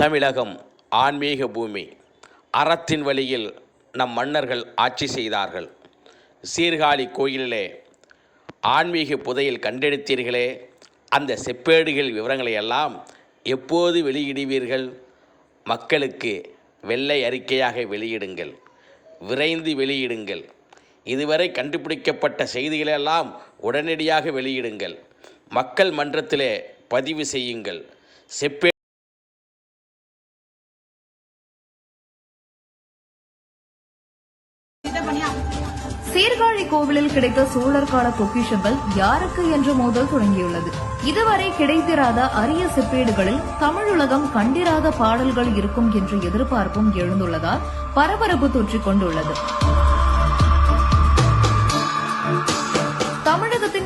தமிழகம் ஆன்மீக பூமி. அறத்தின் வழியில் நம் மன்னர்கள் ஆட்சி செய்தார்கள். சீர்காழி கோயிலிலே ஆன்மீக புதையில் கண்டெடுத்தீர்களே. அந்த செப்பேடுகள் விவரங்களை எல்லாம் எப்போது வெளியிடுவீர்கள்? மக்களுக்கு வெள்ளை அறிக்கையாக வெளியிடுங்கள். விரைந்து வெளியிடுங்கள். இதுவரை கண்டுபிடிக்கப்பட்ட செய்திகளெல்லாம் உடனடியாக வெளியிடுங்கள். மக்கள் மன்றத்திலே பதிவு செய்யுங்கள். செப்பே சீர்காழி கோவிலில் கிடைத்த சோழர் கால பொக்கிஷங்கள் யாருக்கு என்ற மோதல் தொடங்கியுள்ளது. இதுவரை கிடைத்திராத அரிய செப்பேடுகளில் தமிழுலகம் கண்டிராத பாடல்கள் இருக்கும் என்ற எதிர்பார்ப்பும் எழுந்துள்ளதால் பரபரப்பு தொற்றிக் கொண்டுள்ளது.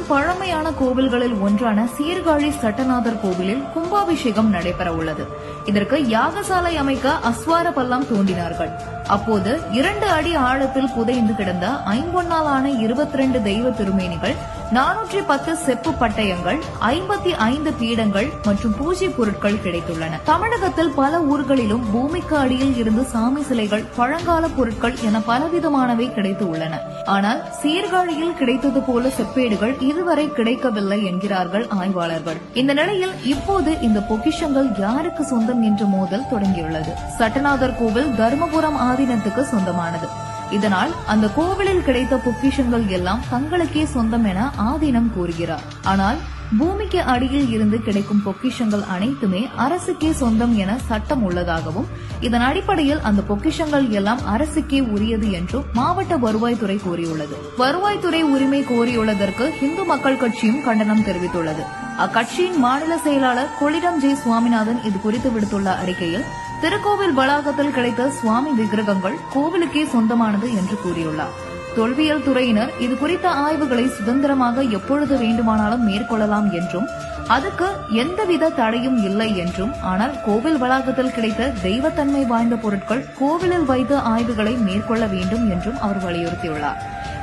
தமிழகத்தின் பழமையான கோவில்களில் ஒன்றான சீர்காழி சட்டநாதர் கோவிலில் கும்பாபிஷேகம் நடைபெற உள்ளது. இதற்கு யாகசாலை அமைக்க அஸ்வார பள்ளம் தோண்டினார்கள் அப்போது இரண்டு அடி ஆழத்தில் புதைந்து கிடந்த ஐம்பொன்னாலான இருபத்தி ரெண்டு தெய்வ திருமேனிகள் நானூற்றி பத்து செப்பு பட்டயங்கள் ஐம்பத்தி ஐந்து பீடங்கள் மற்றும் பூஜை பொருட்கள் கிடைத்துள்ளன. தமிழகத்தில் பல ஊர்களிலும் பூமிக்கு அடியில் இருந்து சாமி சிலைகள் பழங்கால பொருட்கள் என பலவிதமானவை கிடைத்து உள்ளன. ஆனால் சீர்காழியில் கிடைத்தது போல செப்பேடுகள் இதுவரை கிடைக்கவில்லை என்கிறார்கள் ஆய்வாளர்கள். இந்த நிலையில் இப்போது இந்த பொக்கிஷங்கள் யாருக்கு சொந்தம் என்ற மோதல் தொடங்கியுள்ளது. சட்டநாதர் கோவில் தர்மபுரம் ஆதீனத்துக்கு சொந்தமானது. இதனால் அந்த கோவிலில் கிடைத்த பொக்கிஷங்கள் எல்லாம் தங்களுக்கே சொந்தம் என ஆதீனம் கூறுகிறார். ஆனால் பூமிக்கு அடியில் இருந்து கிடைக்கும் பொக்கிஷங்கள் அனைத்துமே அரசுக்கே சொந்தம் என சட்டம் உள்ளதாகவும் இதன் அடிப்படையில் அந்த பொக்கிஷங்கள் எல்லாம் அரசுக்கே உரியது என்றும் மாவட்ட வருவாய்த்துறை கூறியுள்ளது. வருவாய்த்துறை உரிமை கோரியுள்ளதற்கு இந்து மக்கள் கட்சியும் கண்டனம் தெரிவித்துள்ளது. அக்கட்சியின் மாநில செயலாளர் கொள்ளிடம் ஜெய் சுவாமிநாதன் இது குறித்து விடுத்துள்ள அறிக்கையில் திருக்கோவில் வளாகத்தில் கிடைத்த சுவாமி விக்கிரகங்கள் கோவிலுக்கே சொந்தமானது என்று கூறியுள்ளார். தொல்வியல் துறையினர் இது குறித்த ஆய்வுகளை சுதந்திரமாக எப்பொழுது வேண்டுமானாலும் மேற்கொள்ளலாம் என்றும் அதுக்கு எந்தவித தடையும் இல்லை என்றும் ஆனால் கோவில் வளாகத்தில் கிடைத்த தெய்வத்தன்மை வாய்ந்த பொருட்கள் கோவிலில் வைத்து ஆய்வுகளை மேற்கொள்ள வேண்டும் என்றும் அவர் வலியுறுத்தியுள்ளார்.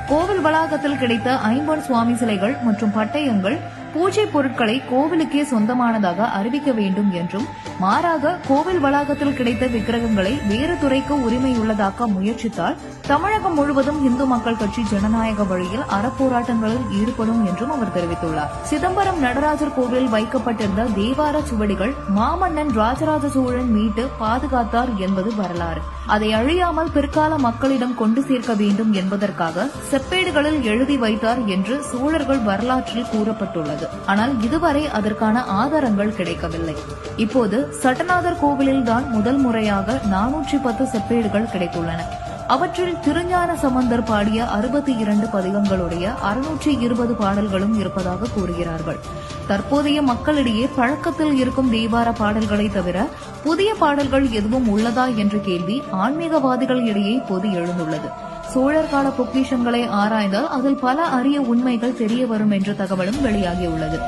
கோவில் வளாகத்தில் கிடைத்த ஐம்பொன் சுவாமி சிலைகள் மற்றும் பட்டயங்கள் பூஜை பொருட்களை கோவிலுக்கே சொந்தமானதாக அறிவிக்க வேண்டும் என்றும் மாறாக கோவில் வளாகத்தில் கிடைத்த விக்கிரகங்களை வேறு துறைக்கு உரிமையுள்ளதாக்க முயற்சித்தால் தமிழகம் முழுவதும் இந்து மக்கள் கட்சி ஜனநாயக வழியில் அறப்போராட்டங்களில் ஈடுபடும் என்றும் அவர் தெரிவித்துள்ளார். சிதம்பரம் நடராஜர் கோவில் வைக்கப்பட்டிருந்த தேவார சுவடிகள் மாமன்னன் ராஜராஜ சோழன் மீட்டு பாதுகாத்தார் என்பது வரலாறு. அதை அழியாமல் பிற்கால மக்களிடம் கொண்டு சேர்க்க வேண்டும் என்பதற்காக செப்பேடுகளில் எழுதி வைத்தார் என்று சோழர்கள் வரலாற்றில் கூறப்பட்டுள்ளது. ஆனால் இதுவரை அதற்கான ஆதாரங்கள் கிடைக்கவில்லை. இப்போது சட்டநாதர் கோவிலில்தான் முதல் முறையாக நானூற்றி பத்து செப்பேடுகள் கிடைத்துள்ளன. அவற்றில் திருஞான சம்பந்தர் பாடிய அறுபத்தி இரண்டு பதிகங்களுடைய அறுநூற்றி இருபது பாடல்களும் இருப்பதாக கூறுகிறார்கள். தற்போதைய மக்களிடையே பழக்கத்தில் இருக்கும் தேவார பாடல்களை தவிர புதிய பாடல்கள் எதுவும் உள்ளதா என்ற கேள்வி ஆன்மீகவாதிகள் இடையே இப்போது எழுந்துள்ளது. சோழர் கால பொக்கிஷங்களை ஆராய்ந்தால் அதில் பல அரிய உண்மைகள் தெரிய வரும் என்ற தகவலும் வெளியாகியுள்ளது.